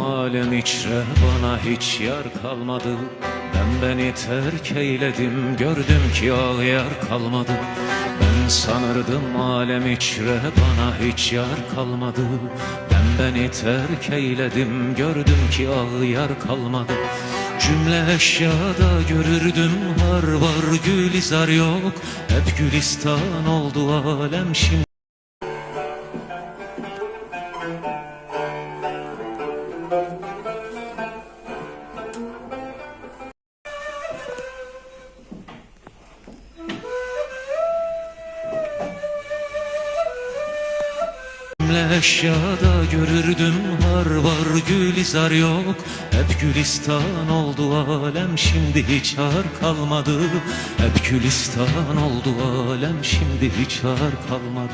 alem içre bana hiç yer kalmadı. Ben beni terk eyledim gördüm ki ağyar kalmadı. Ben sanırdım alem içre bana hiç yer kalmadı. Ben beni terk eyledim gördüm ki ağyar kalmadı. Cümle eşyada görürdüm har var gülizar yok. Hep gülistan oldu alem şimdi Cümle eşyada görürdüm har var gülizar yok. Hep gülistan oldu alem şimdi hiç har kalmadı. Hep gülistan oldu alem şimdi hiç har kalmadı